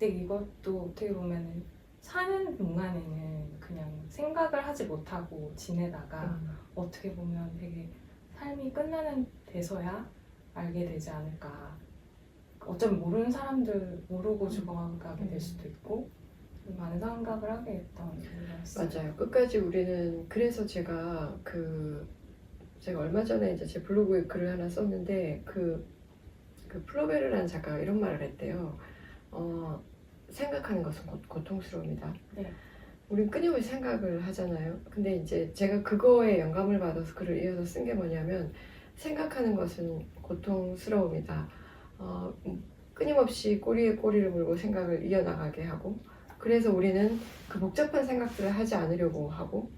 근데 이것도 어떻게 보면은 사는 동안에는 그냥 생각을 하지 못하고 지내다가 음. 어떻게 보면 되게 삶이 끝나는 데서야 알게 되지 않을까. 어쩌면 모르는 사람들 모르고 죽어가게 될 수도 있고 많은 생각을 하게 했던. 맞아요. 끝까지 우리는 그래서 제가 그 제가 얼마 전에 이제 제 블로그에 글을 하나 썼는데 그, 그 플로베르라는 작가가 이런 말을 했대요. 어, 생각하는 것은 고, 고통스러웁니다. 네. 우린 끊임없이 생각을 하잖아요. 근데 이제 제가 그거에 영감을 받아서 글을 이어서 쓴 게 뭐냐면 생각하는 것은 고통스러움이다. 어, 음, 끊임없이 꼬리에 꼬리를 물고 생각을 이어나가게 하고 그래서 우리는 그 복잡한 생각들을 하지 않으려고 하고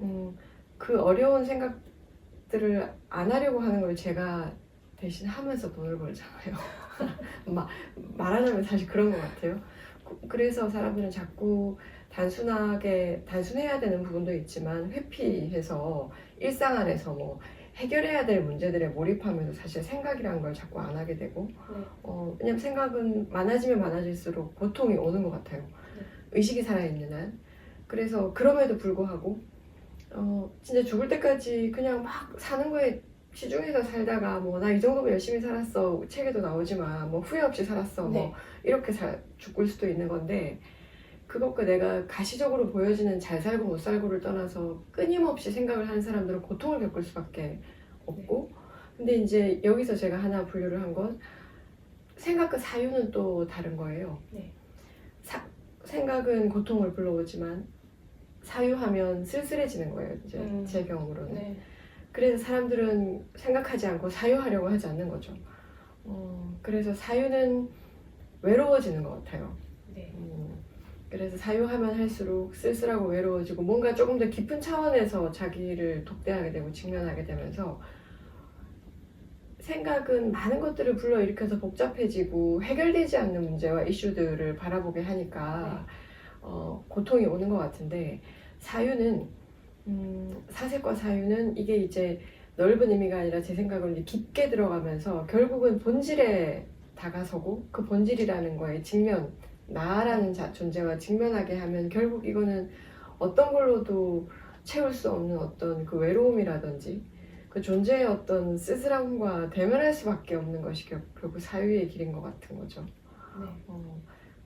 음, 그 어려운 생각들을 안 하려고 하는 걸 제가 대신 하면서 돈을 벌잖아요. 마- 말하자면 사실 그런 것 같아요. 그- 그래서 사람들은 자꾸 단순하게 단순해야 되는 부분도 있지만 회피해서 일상 안에서 뭐 해결해야 될 문제들에 몰입하면서 사실 생각이라는 걸 자꾸 안 하게 되고 네. 어, 왜냐면 생각은 많아지면 많아질수록 고통이 오는 것 같아요. 네. 의식이 살아있는 한. 그래서 그럼에도 불구하고 어, 진짜 죽을 때까지 그냥 막 사는 거에 시중에서 살다가 뭐 나 이 정도면 열심히 살았어 책에도 나오지만 뭐 후회 없이 살았어 뭐 네. 이렇게 살, 죽을 수도 있는 건데 그것과 내가 가시적으로 보여지는 잘 살고 못 살고를 떠나서 끊임없이 생각을 하는 사람들은 고통을 겪을 수밖에 없고 근데 이제 여기서 제가 하나 분류를 한 건 생각과 사유는 또 다른 거예요. 네. 사- 생각은 고통을 불러오지만 사유하면 쓸쓸해지는 거예요. 이제 음. 제 경험으로는. 네. 그래서 사람들은 생각하지 않고 사유하려고 하지 않는 거죠. 어, 그래서 사유는 외로워지는 것 같아요. 네. 음, 그래서 사유하면 할수록 쓸쓸하고 외로워지고 뭔가 조금 더 깊은 차원에서 자기를 독대하게 되고 직면하게 되면서 생각은 많은 것들을 불러일으켜서 복잡해지고 해결되지 않는 문제와 이슈들을 바라보게 하니까 어, 고통이 오는 것 같은데 사유는 음, 사색과 사유는 이게 이제 넓은 의미가 아니라 제 이제 깊게 들어가면서 결국은 본질에 다가서고 그 본질이라는 거에 직면 나라는 자, 존재와 직면하게 하면 결국 이거는 어떤 걸로도 채울 수 없는 어떤 그 외로움이라든지 그 존재의 어떤 쓸쓸함과 대면할 수밖에 없는 것이 결- 결국 사유의 길인 것 같은 거죠. 네. 어,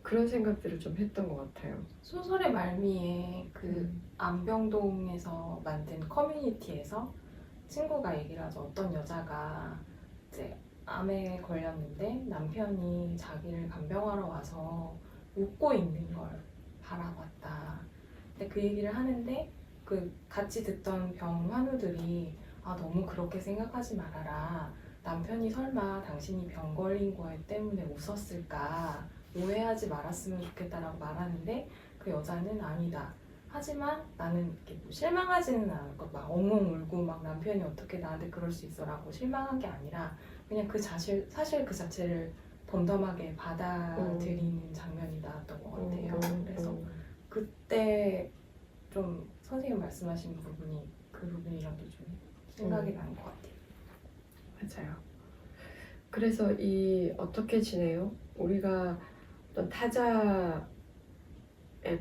그런 생각들을 좀 했던 것 같아요. 소설의 말미에 그 음. 안병동에서 만든 커뮤니티에서 친구가 얘기를 하죠. 어떤 여자가 이제 암에 걸렸는데 남편이 자기를 간병하러 와서 웃고 있는 걸 바라봤다. 근데 그 얘기를 하는데 그 같이 듣던 병 환우들이 아 너무 그렇게 생각하지 말아라. 남편이 설마 당신이 병 걸린 거에 때문에 웃었을까 오해하지 말았으면 좋겠다라고 말하는데 그 여자는 아니다. 하지만 나는 이렇게 뭐 실망하지는 않을 것, 막 엉엉 울고 막 남편이 어떻게 나한테 그럴 수 있어라고 실망한 게 아니라 그냥 그 자실 사실 그 자체를 덤덤하게 받아들이는 장면이 나왔던 것 같아요. 음, 그래서 음. 그때 좀 선생님 말씀하신 부분이 그 부분이랑도 좀 생각이 음. 나는 것 같아요. 맞아요. 그래서 이 어떻게 지내요? 우리가 어떤 타자의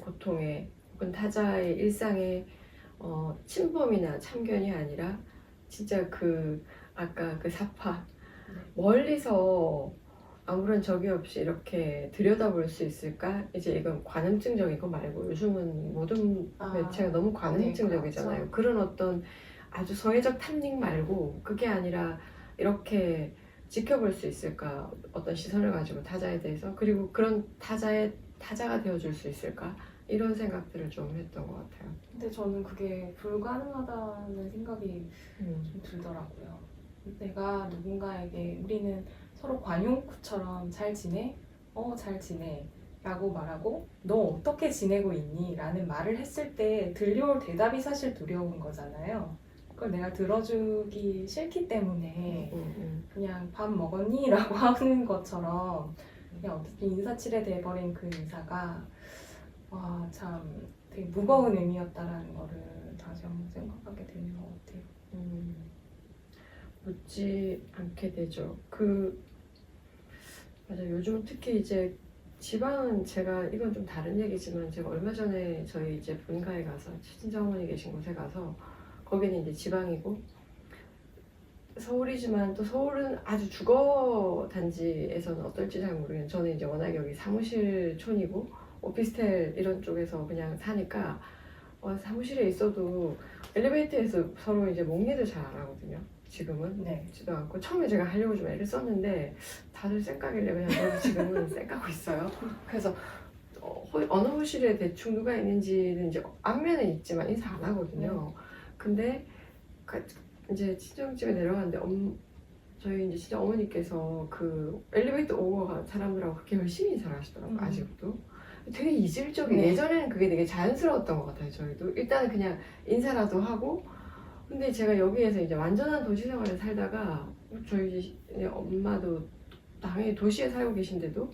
고통에 혹은 타자의 일상에 어, 침범이나 참견이 아니라 진짜 그 아까 그 사파 네. 멀리서 아무런 적이 없이 이렇게 들여다볼 수 있을까? 이제 이건 관음증적인 거 말고 요즘은 모든 아, 매체가 너무 관음증적이잖아요. 그렇죠. 그런 어떤 아주 소외적 탐닉 말고 그게 아니라 이렇게 지켜볼 수 있을까? 어떤 시선을 가지고 타자에 대해서 그리고 그런 타자의 타자가 되어줄 수 있을까? 이런 생각들을 좀 했던 것 같아요. 근데 저는 그게 불가능하다는 생각이 음. 좀 들더라고요. 내가 누군가에게 우리는 서로 관용구처럼 잘 지내? 어, 잘 지내. 라고 말하고 너 어떻게 지내고 있니? 라는 말을 했을 때 들려올 대답이 사실 두려운 거잖아요. 그걸 내가 들어주기 싫기 때문에 음, 음. 그냥 밥 먹었니? 라고 하는 것처럼 그냥 어떻게 인사치레 돼버린 그 인사가 와 참 되게 무거운 의미였다라는 거를 다시 한번 생각하게 되는 것 같아요. 음, 묻지 않게 되죠. 그 맞아 요즘 특히 이제 지방은 제가 이건 좀 다른 얘기지만 제가 얼마 전에 저희 이제 본가에 가서 친정 어머니 계신 곳에 가서 거기는 이제 지방이고 서울이지만 또 서울은 아주 주거 단지에서는 어떨지 잘 모르겠는데 저는 이제 워낙 여기 사무실촌이고 오피스텔 이런 쪽에서 그냥 사니까 어, 사무실에 있어도 엘리베이터에서 서로 이제 목리를 잘 안 하거든요. 지금은 네. 지도 않고 처음에 제가 하려고 좀 애를 썼는데 다들 쌩까길래 그냥 저도 지금은 쌩까고 있어요. 그래서 어, 호- 어느 호실에 대충 누가 있는지는 이제 앞면은 있지만 인사 안 하거든요. 근데 가- 이제 친정집에 내려갔는데 엄, 저희 이제 진짜 어머니께서 그 엘리베이터 오고 간 사람들하고 그렇게 열심히 인사를 하시더라고요. 음. 아직도. 되게 이질적인 네. 예전에는 그게 되게 자연스러웠던 것 같아요. 저희도 일단은 그냥 인사라도 하고 근데 제가 여기에서 이제 완전한 도시 생활을 살다가 저희 이제 엄마도 당연히 도시에 살고 계신데도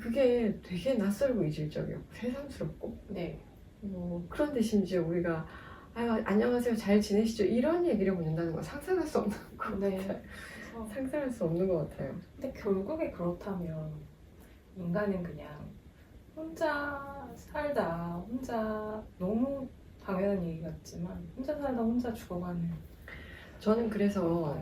그게 되게 낯설고 이질적이었고 세상스럽고 네. 어, 그런데 심지어 우리가 아유 안녕하세요 잘 지내시죠 이런 얘기를 묻는다는 건 상상할 수 없는 거 네. 같아요. 그래서 상상할 수 없는 것 같아요. 근데 결국에 그렇다면 인간은 그냥 혼자 살다 혼자 너무 당연한 얘기 같지만 혼자 살다 혼자 죽어가는 저는 그래서?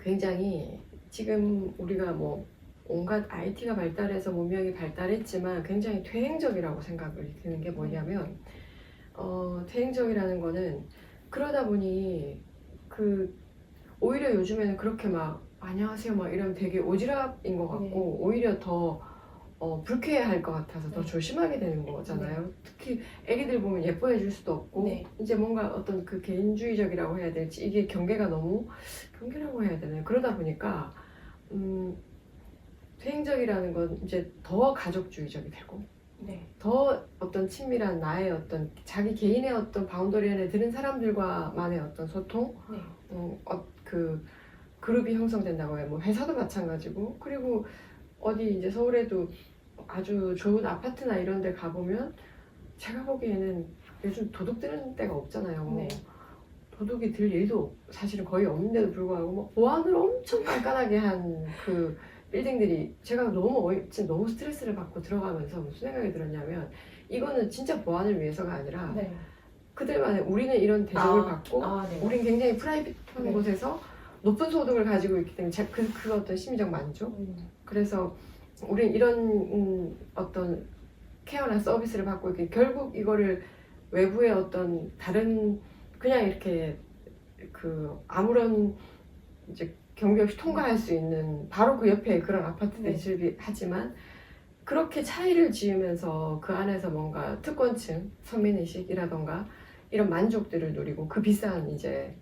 굉장히 지금 우리가 뭐 온갖 IT가 발달해서 문명이 발달했지만 굉장히 퇴행적이라고 생각을 드는 게 뭐냐면 어, 퇴행적이라는 거는 그러다 보니 그 오히려 요즘에는 그렇게 막 안녕하세요 막 이러면 되게 오지랖인 것 같고 네. 오히려 더 어, 불쾌할 것 같아서 더 네. 조심하게 되는 거잖아요. 특히 애기들 보면 예뻐해 줄 수도 없고 네. 이제 뭔가 어떤 그 개인주의적이라고 해야 될지 이게 경계가 너무 경계라고 해야 되나요? 그러다 보니까 음, 퇴행적이라는 건 이제 더 가족주의적이 되고 네. 더 어떤 친밀한 나의 어떤 자기 개인의 어떤 바운더리 안에 드는 사람들과만의 어떤 소통, 네. 어, 어, 그 그룹이 형성된다고 해요. 뭐 회사도 마찬가지고 그리고 어디 이제 서울에도 아주 좋은 아파트나 이런 데 가보면 제가 보기에는 요즘 도둑 드는 데가 없잖아요. 네. 도둑이 들 일도 사실은 거의 없는데도 불구하고 뭐 보안을 엄청 깐깐하게 한 그 빌딩들이 제가 너무 어이, 진짜 너무 스트레스를 받고 들어가면서 무슨 생각이 들었냐면 이거는 진짜 보안을 위해서가 아니라 네. 그들만의 우리는 이런 대접을 아, 받고 아, 네. 우린 굉장히 프라이빗한 네. 곳에서 높은 소득을 가지고 있기 때문에 제- 그, 그 어떤 심리적 만족 음, 그래서 우린 이런 음, 어떤 케어나 서비스를 받고 있기 결국 이거를 외부의 어떤 다른 그냥 이렇게 그 아무런 이제 경계 없이 통과할 수 있는 바로 그 옆에 그런 아파트들이 네. 즐비하지만 그렇게 차이를 지으면서 그 안에서 뭔가 특권층 선민의식이라던가 이런 만족들을 누리고 그 비싼 이제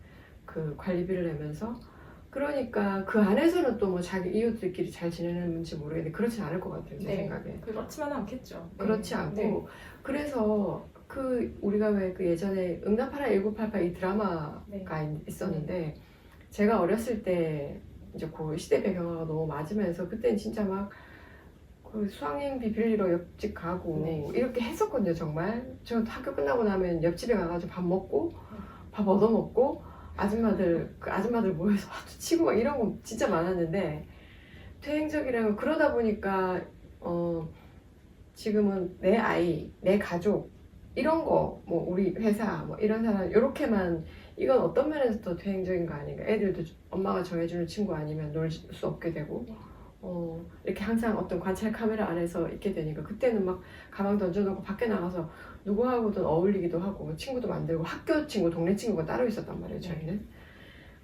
그 관리비를 내면서 그러니까 그 안에서는 또 뭐 자기 이웃들끼리 잘 지내는지 모르겠는데 그렇진 않을 것 같아요 제 네. 생각에 그렇지만 않겠죠. 네. 그렇지 않고 네. 그래서 그 우리가 왜 그 예전에 응답하라 1988 이 드라마가 네. 있- 있었는데 제가 어렸을 때 이제 그 시대 배경하고 너무 맞으면서 그때는 진짜 막 그 수학여행비 빌리러 옆집 가고 네. 이렇게 했었거든요 정말 저 학교 끝나고 나면 옆집에 가가지고 밥 먹고 네. 밥 얻어 먹고 아줌마들 그 아줌마들 모여서 화투 치고 막 이런 거 진짜 많았는데 퇴행적이라는 거 그러다 보니까 어 지금은 내 아이 내 가족 이런 거 뭐 우리 회사 뭐 이런 사람 이렇게만 이건 어떤 면에서 더 퇴행적인 거 아닌가 애들도 엄마가 정해주는 친구 아니면 놀 수 없게 되고 네. 어 이렇게 항상 어떤 관찰 카메라 안에서 있게 되니까 그때는 막 가방 던져놓고 밖에 나가서 누구하고든 어울리기도 하고 친구도 만들고 학교 친구 동네 친구가 따로 있었단 말이에요 네. 저희는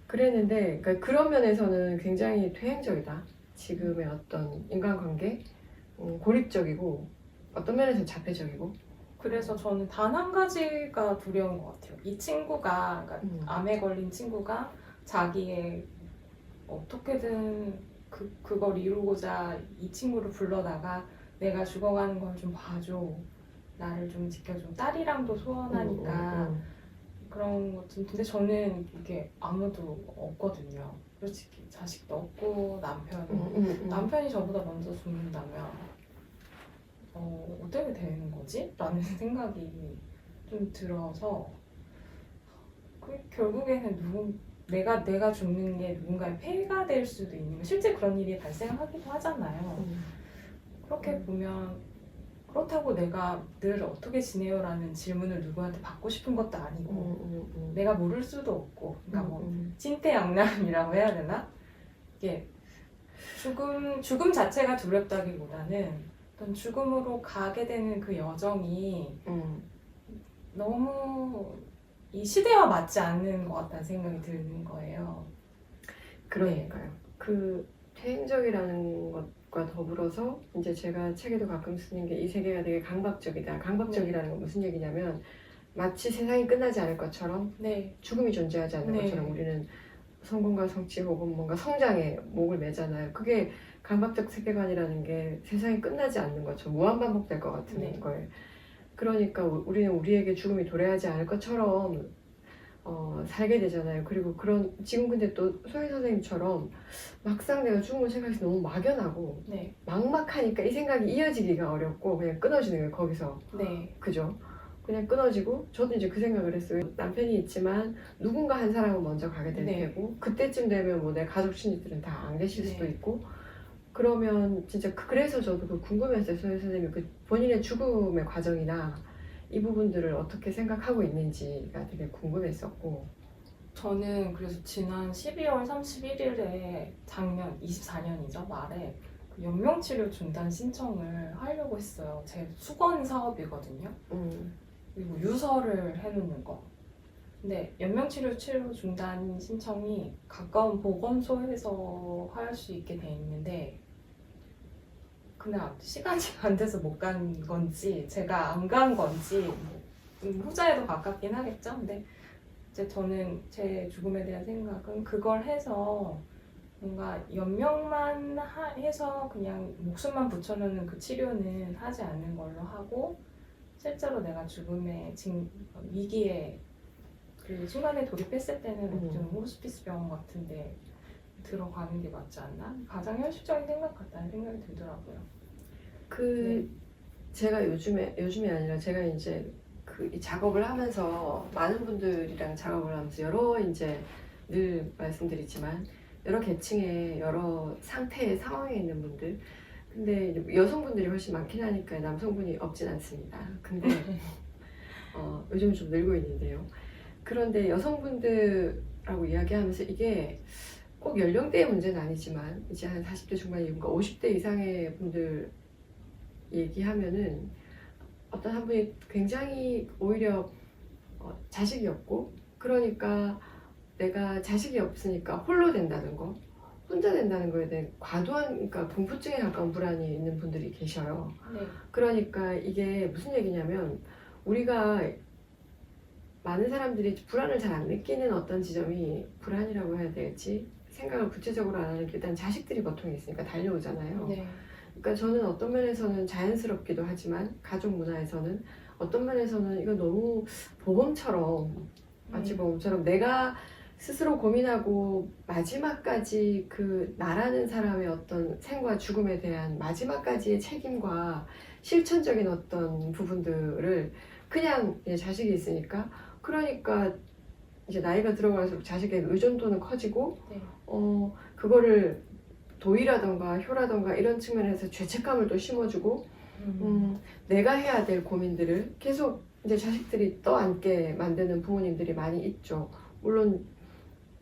그랬는데 그러니까 그런 면에서는 굉장히 퇴행적이다 지금의 어떤 인간관계 음, 고립적이고 어떤 면에서는 자폐적이고 그래서 저는 단 한 가지가 두려운 것 같아요. 이 친구가, 그러니까 음. 암에 걸린 친구가 자기의 어떻게든 그, 그걸 이루고자 이 친구를 불러다가 내가 죽어가는 걸 좀 봐줘. 나를 좀 지켜줘. 딸이랑도 소원하니까 음, 음, 그런 것 좀. 근데 저는 이게 아무도 없거든요. 솔직히 자식도 없고 남편. 음, 음, 음, 음. 남편이 저보다 먼저 죽는다면 어, 어떻게 되는 거지? 라는 생각이 좀 들어서 그 결국에는 누군 내가 내가 죽는 게 누군가의 폐가 될 수도 있는 실제 그런 일이 발생하기도 하잖아요. 음. 그렇게 음. 보면 그렇다고 내가 늘 어떻게 지내요라는 질문을 누구한테 받고 싶은 것도 아니고 음, 음, 음. 내가 모를 수도 없고 그러니까 뭐 음, 찐태양남이라고 해야 되나? 이게 죽음 죽음 자체가 두렵다기보다는 어떤 죽음으로 가게 되는 그 여정이 음. 너무 이 시대와 맞지 않는 것 같다는 생각이 드는 거예요. 그러니까요. 그 퇴행적이라는 것과 더불어서 이제 제가 책에도 가끔 쓰는 게 이 세계가 되게 강박적이다. 강박적이라는 건 무슨 얘기냐면 마치 세상이 끝나지 않을 것처럼 네, 죽음이 존재하지 않는 네. 것처럼 우리는 성공과 성취 혹은 뭔가 성장에 목을 매잖아요. 그게 강박적 세계관이라는 게 세상이 끝나지 않는 것처럼 무한 반복될 것 같은 네. 거예요. 그러니까 우- 우리는 우리에게 죽음이 도래하지 않을 것처럼 어, 살게 되잖아요. 그리고 그런 지금 근데 또 소희 선생님처럼 막상 내가 죽음을 생각해서 너무 막연하고 네, 막막하니까 이 생각이 이어지기가 어렵고 그냥 끊어지는 거예요. 거기서 네, 그죠? 그냥 끊어지고 저도 이제 그 생각을 했어요. 남편이 있지만 누군가 한 사람은 먼저 가게 될 네. 테고 그때쯤 되면 뭐 내 가족 친지들은 다 안 계실 수도 네. 있고 그러면 진짜 그- 그래서 저도 그 궁금했어요. 소희 선생님 그 본인의 죽음의 과정이나 이 부분들을 어떻게 생각하고 있는지가 되게 궁금했었고 저는 그래서 지난 12월 31일에 작년 24년이죠 말에 그 연명치료 중단 신청을 하려고 했어요. 제 수건 사업이거든요. 음, 그리고 유서를 해놓는 거. 근데 연명치료 치료 중단 신청이 가까운 보건소에서 할 수 있게 돼 있는데 그냥 시간이 안 돼서 못 간 건지 제가 안 간 건지 뭐 음, 후자에도 가깝긴 하겠죠. 근데 이제 저는 제 죽음에 대한 생각은 그걸 해서 뭔가 연명만 하- 해서 그냥 목숨만 붙여놓는 그 치료는 하지 않는 걸로 하고 실제로 내가 죽음의 징- 위기에 그 순간에 돌입했을 때는 음. 좀 호스피스 병원 같은데 들어가는 게 맞지 않나? 가장 현실적인 생각 같다는 생각이 들더라고요. 그 네. 제가 요즘에 요즘이 아니라 제가 이제 그이 작업을 하면서 많은 분들이랑 작업을 하면서 여러 이제 늘 말씀드리지만 여러 계층의 여러 상태의 상황에 있는 분들 근데 이제 여성분들이 훨씬 많긴 하니까 남성분이 없진 않습니다. 근데 어, 요즘 좀 늘고 있는데요. 그런데 여성분들하고 이야기하면서 이게 꼭 연령대의 문제는 아니지만 이제 한 40대 중반 이후가 50대 이상의 분들 얘기하면은 어떤 한 분이 굉장히 오히려 어, 자식이 없고 그러니까 내가 자식이 없으니까 홀로 된다는 거 혼자 된다는 거에 대한 과도한 그러니까 공포증에 가까운 불안이 있는 분들이 계셔요. 네, 그러니까 이게 무슨 얘기냐면 우리가 많은 사람들이 불안을 잘 안 느끼는 어떤 지점이 불안이라고 해야 될지 생각을 구체적으로 안 하는 게 일단 자식들이 보통 있으니까 달려오잖아요. 네, 그러니까 저는 어떤 면에서는 자연스럽기도 하지만 가족 문화에서는 어떤 면에서는 이거 너무 보험처럼 마치 보험처럼 내가 스스로 고민하고 마지막까지 그 나라는 사람의 어떤 생과 죽음에 대한 마지막까지의 책임과 실천적인 어떤 부분들을 그냥 이제 자식이 있으니까 그러니까 이제 나이가 들어갈수록 자식의 의존도는 커지고 네. 어 그거를 도의라던가 효라던가 이런 측면에서 죄책감을 또 심어주고 음, 음, 내가 해야 될 고민들을 계속 이제 자식들이 떠안게 만드는 부모님들이 많이 있죠. 물론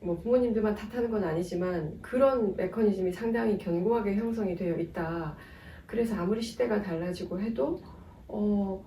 뭐 부모님들만 탓하는 건 아니지만 그런 메커니즘이 상당히 견고하게 형성이 되어 있다. 그래서 아무리 시대가 달라지고 해도 어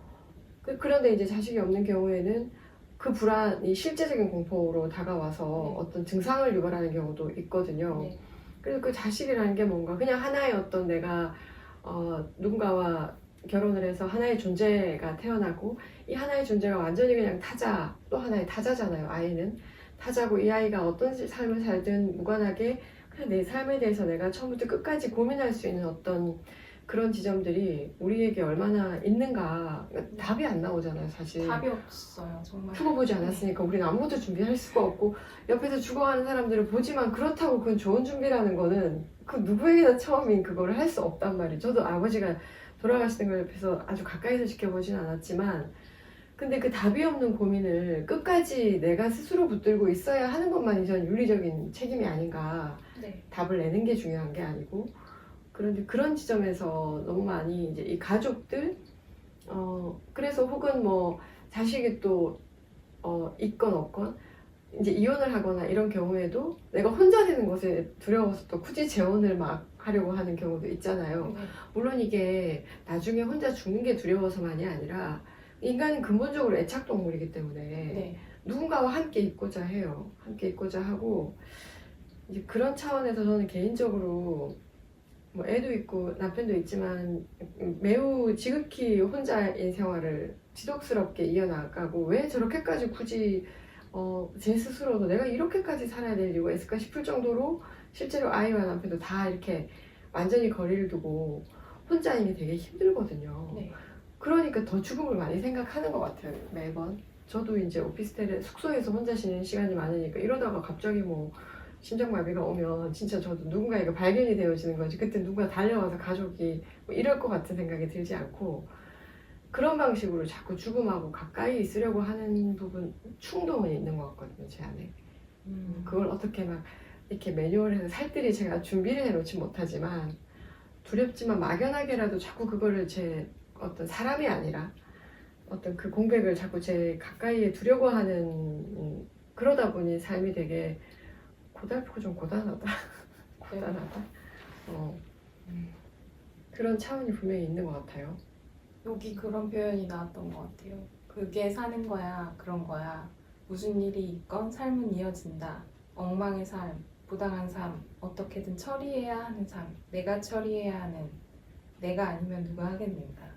그, 그런데 이제 자식이 없는 경우에는 그 불안이 실제적인 공포로 다가와서 네. 어떤 증상을 유발하는 경우도 있거든요. 네, 그래서 그 자식이라는 게 뭔가 그냥 하나의 어떤 내가 어, 누군가와 결혼을 해서 하나의 존재가 태어나고 이 하나의 존재가 완전히 그냥 타자 또 하나의 타자잖아요 아이는 타자고 이 아이가 어떤 삶을 살든 무관하게 그냥 내 삶에 대해서 내가 처음부터 끝까지 고민할 수 있는 어떤 그런 지점들이 우리에게 얼마나 있는가 답이 안 나오잖아요 사실 답이 없어요 정말. 두고 보지 않았으니까 우리는 아무것도 준비할 수가 없고 옆에서 죽어가는 사람들을 보지만 그렇다고 그건 좋은 준비라는 거는 그 누구에게나 처음인 그거를 할 수 없단 말이에요. 저도 아버지가 돌아가시는 걸 옆에서 아주 가까이서 지켜보진 않았지만 근데 그 답이 없는 고민을 끝까지 내가 스스로 붙들고 있어야 하는 것만이 전 윤리적인 책임이 아닌가 네, 답을 내는 게 중요한 게 아니고 그런데 그런 지점에서 너무 많이 이제 이 가족들 어 그래서 혹은 뭐 자식이 또 어, 있건 없건 이제 이혼을 하거나 이런 경우에도 내가 혼자 되는 것에 두려워서 또 굳이 재혼을 막 하려고 하는 경우도 있잖아요. 네. 물론 이게 나중에 혼자 죽는 게 두려워서만이 아니라 인간은 근본적으로 애착 동물이기 때문에 네. 누군가와 함께 있고자 해요. 함께 있고자 하고 이제 그런 차원에서 저는 개인적으로 뭐 애도 있고 남편도 있지만 매우 지극히 혼자인 생활을 지독스럽게 이어나가고 왜 저렇게까지 굳이 어, 제 스스로도 내가 이렇게까지 살아야 될 이유가 있을까 싶을 정도로 실제로 아이와 남편도 다 이렇게 완전히 거리를 두고 혼자인 게 되게 힘들거든요. 네. 그러니까 더 죽음을 많이 생각하는 것 같아요 매번. 저도 이제 오피스텔에 숙소에서 혼자 쉬는 시간이 많으니까 이러다가 갑자기 뭐 심장마비가 오면 진짜 저도 누군가에게 발견이 되어지는 거지. 그때 누가 달려와서 가족이 뭐 이럴 것 같은 생각이 들지 않고 그런 방식으로 자꾸 죽음하고 가까이 있으려고 하는 부분 충동은 있는 것 같거든요 제 안에. 음. 그걸 어떻게 막 이렇게 매뉴얼해서 살뜰히 제가 준비를 해놓지 못하지만 두렵지만 막연하게라도 자꾸 그거를 제 어떤 사람이 아니라 어떤 그 공백을 자꾸 제 가까이에 두려고 하는 음, 그러다 보니 삶이 되게 고달프고 좀 고단하다 고단하다 어, 음. 그런 차원이 분명히 있는 것 같아요 여기 그런 표현이 나왔던 것 같아요. 그게 사는 거야, 그런 거야. 무슨 일이 있건 삶은 이어진다. 엉망의 삶, 부당한 삶, 어떻게든 처리해야 하는 삶, 내가 처리해야 하는, 내가 아니면 누가 하겠는가.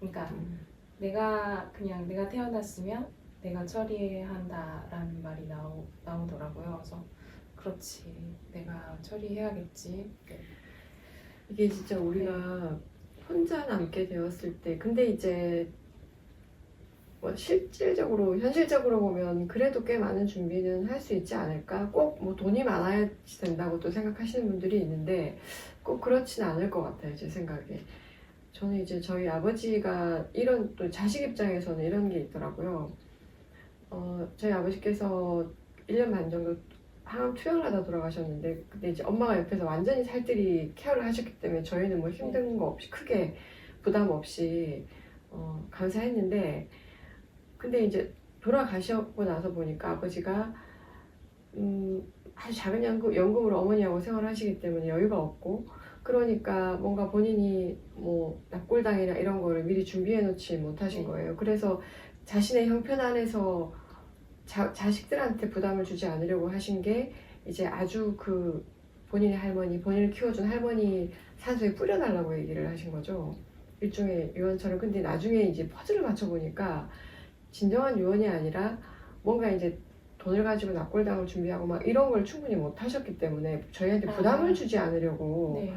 그러니까 음, 내가 그냥 내가 태어났으면 내가 처리해야 한다라는 말이 나오, 나오더라고요. 그래서 그렇지, 내가 처리해야겠지. 네. 이게 진짜 우리가 혼자 남게 되었을 때 근데 이제 뭐 실질적으로 현실적으로 보면 그래도 꽤 많은 준비는 할 수 있지 않을까 꼭 뭐 돈이 많아야 된다고 또 생각하시는 분들이 있는데 꼭 그렇진 않을 것 같아요 제 생각에 저는 이제 저희 아버지가 이런 또 자식 입장에서는 이런 게 있더라고요. 어 저희 아버지께서 1년 반 정도 항암 투여를 하다 돌아가셨는데 근데 이제 엄마가 옆에서 완전히 살뜰히 케어를 하셨기 때문에 저희는 뭐 힘든 거 없이 크게 부담 없이 어, 감사했는데 근데 이제 돌아가셨고 나서 보니까 아버지가 음, 아주 작은 연금, 연금으로 어머니하고 생활하시기 때문에 여유가 없고 그러니까 뭔가 본인이 뭐 납골당이나 이런 거를 미리 준비해 놓지 못하신 네. 거예요. 그래서 자신의 형편 안에서 자, 자식들한테 부담을 주지 않으려고 하신 게 이제 아주 그 본인의 할머니, 본인을 키워준 할머니 산소에 뿌려달라고 얘기를 하신 거죠. 일종의 유언처럼. 근데 나중에 이제 퍼즐을 맞춰보니까 진정한 유언이 아니라 뭔가 이제 돈을 가지고 납골당을 준비하고 막 이런 걸 충분히 못 하셨기 때문에 저희한테 부담을 아. 주지 않으려고 네.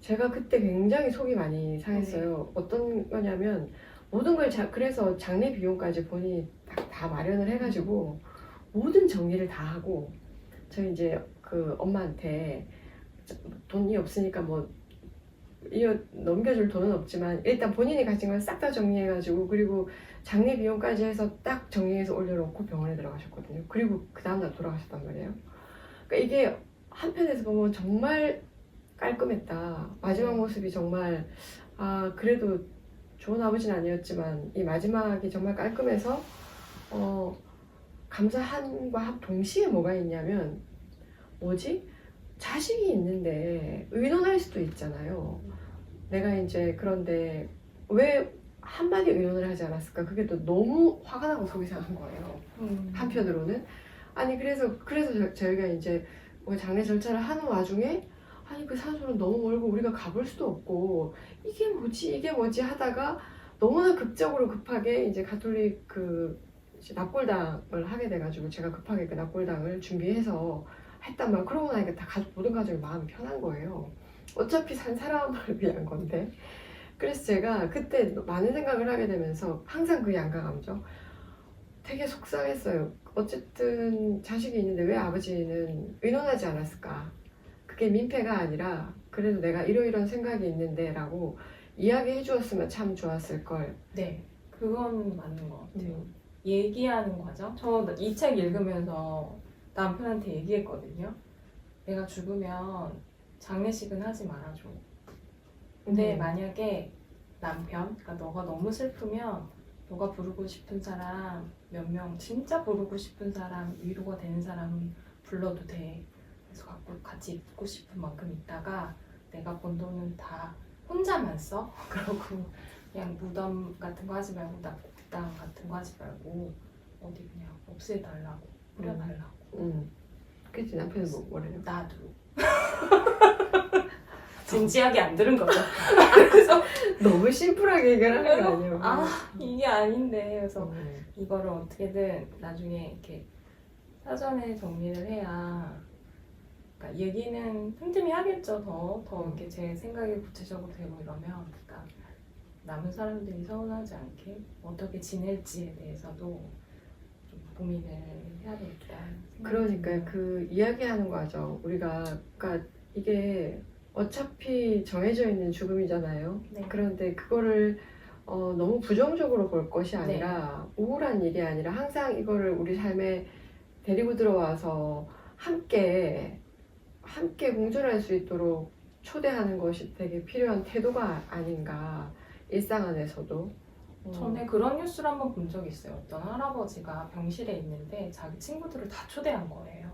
제가 그때 굉장히 속이 많이 상했어요. 어떤 거냐면 모든 걸 자, 그래서 장례 비용까지 본인이 다, 다 마련을 해가지고 모든 정리를 다 하고 저희 이제 그 엄마한테 돈이 없으니까 뭐 이어 넘겨줄 돈은 없지만 일단 본인이 가진 걸 싹 다 정리해가지고 그리고 장례 비용까지 해서 딱 정리해서 올려놓고 병원에 들어가셨거든요. 그리고 그 다음날 돌아가셨단 말이에요. 그러니까 이게 한편에서 보면 정말 깔끔했다. 마지막 모습이 정말 아 그래도 좋은 아버지는 아니었지만 이 마지막이 정말 깔끔해서 어 감사함과 합 동시에 뭐가 있냐면 뭐지 자식이 있는데 의논할 수도 있잖아요. 내가 이제 그런데 왜 한마디 의논을 하지 않았을까? 그게 또 너무 화가 나고 속이 상한 거예요. 음. 한편으로는 아니 그래서 그래서 저, 저희가 이제 뭐 장례 절차를 하는 와중에 아니 그 산소는 너무 멀고 우리가 가볼 수도 없고 이게 뭐지 이게 뭐지 하다가 너무나 극적으로 급하게 이제 가톨릭 그 납골당을 하게 돼가지고 제가 급하게 그 납골당을 준비해서 했단 말 그러고 나니까 다 모든 가족이 마음이 편한 거예요 어차피 산 사람을 위한 건데 그래서 제가 그때 많은 생각을 하게 되면서 항상 그 양가 감정 되게 속상했어요. 어쨌든 자식이 있는데 왜 아버지는 의논하지 않았을까? 그게 민폐가 아니라 그래도 내가 이러이러한 생각이 있는데라고 이야기해 주었으면 참 좋았을 걸. 네, 그건 맞는 것 같아요. 음. 얘기하는 과정? 저 이 책 읽으면서 남편한테 얘기했거든요. 내가 죽으면 장례식은 하지 말아줘. 근데 음. 만약에 남편, 그러니까 너가 너무 슬프면 너가 부르고 싶은 사람 몇 명, 진짜 부르고 싶은 사람, 위로가 되는 사람 불러도 돼. 그래서 갖고 같이 있고 싶은 만큼 있다가 내가 번 돈은 다 혼자만 써. 그러고 그냥 무덤 같은 거 하지 말고 낙당 같은 거 하지 말고 어디 그냥 없애달라고 뿌려달라고. 음. 그치 남편은 뭐 뭐래요? 나도. 진지하게 안 들은 거죠. 그래서 너무 심플하게 얘기하는 거 아니에요? 아 이게 아닌데 그래서 음. 이거를 어떻게든 나중에 이렇게 사전에 정리를 해야 그러니까 얘기는 틈틈이 하겠죠 더더 이렇게 제 생각이 구체적으로 되고 이러면 그러니까 남은 사람들이 서운하지 않게 어떻게 지낼지에 대해서도 좀 고민을 해야 되겠다 그러니까 그 이야기하는 거죠. 우리가 그러니까 이게 어차피 정해져 있는 죽음이잖아요. 네. 그런데 그거를 어, 너무 부정적으로 볼 것이 아니라 우울한 일이 아니라 항상 이거를 우리 삶에 데리고 들어와서 함께 함께 공존할 수 있도록 초대하는 것이 되게 필요한 태도가 아닌가 일상 안에서도 어, 전에 그런 뉴스를 한번 본 적이 있어요. 어떤 할아버지가 병실에 있는데 자기 친구들을 다 초대한 거예요.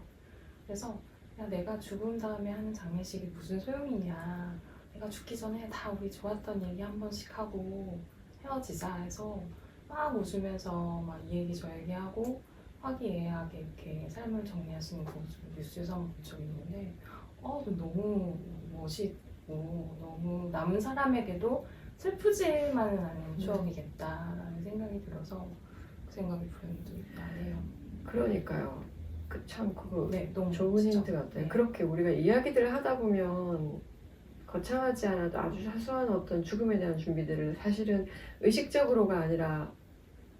그래서 야 내가 죽은 다음에 하는 장례식이 무슨 소용이냐. 내가 죽기 전에 다 우리 좋았던 얘기 한 번씩 하고 헤어지자 해서 막 웃으면서 막 이 얘기 저 얘기 하고 화기애애하게 이렇게 삶을 정리하시는 그 모습을 뉴스에서 한번 본 적이 있는데 어, 너무 멋있고 너무 남은 사람에게도 슬프지만은 않은 추억이겠다라는 생각이 들어서 그 생각이 불현듯 나네요. 그러니까요. 그 참 그거 네, 너무 좋은 좋죠. 힌트 같아요. 네. 그렇게 우리가 이야기들을 하다 보면 거창하지 않아도 아주 사소한 어떤 죽음에 대한 준비들을 사실은 의식적으로가 아니라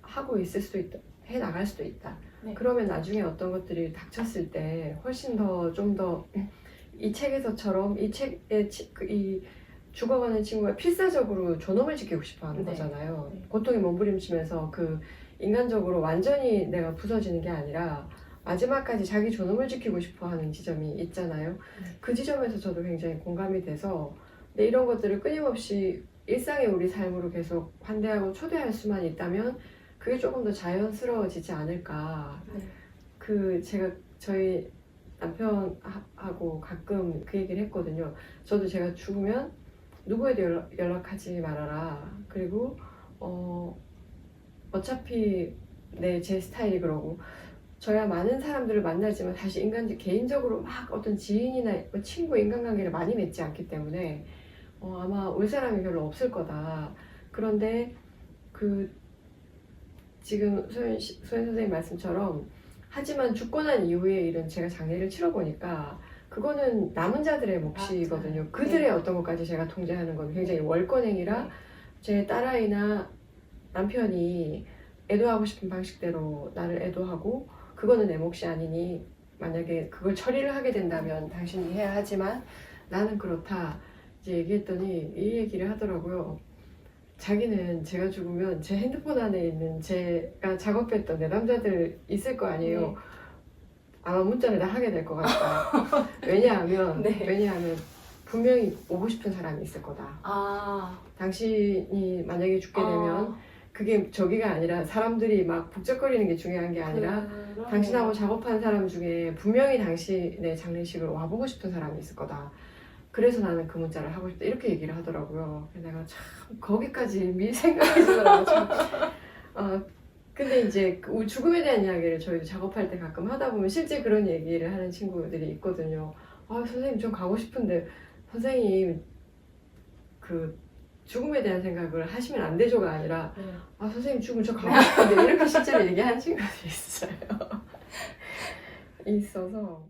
하고 있을 수도 있다. 해 나갈 수도 있다. 네. 그러면 나중에 어떤 것들이 닥쳤을 때 훨씬 더 좀 더 이 책에서처럼 이 책의 치- 그이 죽어가는 친구가 필사적으로 존엄을 지키고 싶어 하는 네. 거잖아요. 네. 고통에 몸부림치면서 그 인간적으로 완전히 내가 부서지는 게 아니라 마지막까지 자기 존엄을 지키고 싶어 하는 지점이 있잖아요. 네. 그 지점에서 저도 굉장히 공감이 돼서 근데 이런 것들을 끊임없이 일상의 우리 삶으로 계속 환대하고 초대할 수만 있다면 그게 조금 더 자연스러워지지 않을까. 네. 그 제가 저희 남편하고 가끔 그 얘기를 했거든요. 저도 제가 죽으면 누구에도 연락, 연락하지 말아라. 그리고 어 어차피 내 제 스타일이 그러고 저야 많은 사람들을 만나지만 사실 인간 개인적으로 막 어떤 지인이나 뭐 친구 인간관계를 많이 맺지 않기 때문에 어, 아마 올 사람이 별로 없을 거다. 그런데 그 지금 소연, 씨- 소연 선생님 말씀처럼 하지만 죽고 난 이후의 일은 제가 장례를 치러 보니까 그거는 남은 자들의 몫이거든요. 맞아요. 그들의 네. 어떤 것까지 제가 통제하는 건 굉장히 월권행위라 네. 제 딸아이나 남편이 애도하고 싶은 방식대로 나를 애도하고 그거는 내 몫이 아니니 만약에 그걸 처리를 하게 된다면 당신이 해야 하지만 나는 그렇다 이제 얘기했더니 이 얘기를 하더라고요. 자기는 제가 죽으면 제 핸드폰 안에 있는 제가 작업했던 내 남자들 있을 거 아니에요. 네. 아마 문자를 다 하게 될 것 같다. 왜냐하면 네. 왜냐하면 분명히 오고 싶은 사람이 있을 거다. 아 당신이 만약에 죽게 되면 그게 저기가 아니라 사람들이 막 북적거리는 게 중요한 게 아니라 그러네요. 당신하고 작업한 사람 중에 분명히 당신의 장례식을 와보고 싶은 사람이 있을 거다. 그래서 나는 그 문자를 하고 싶다. 이렇게 얘기를 하더라고요. 내가 참 거기까지 미리 생각해 주더라고요. 참. 어, 근데 이제 그 죽음에 대한 이야기를 저희도 작업할 때 가끔 하다 보면 실제 그런 얘기를 하는 친구들이 있거든요. 아, 선생님 좀 가고 싶은데 선생님 그 죽음에 대한 생각을 하시면 안 되죠가 아니라 네. 아 선생님 죽으면 저 가고 싶은데 이렇게 실제로 얘기하는 친구들이 있어요. 있어서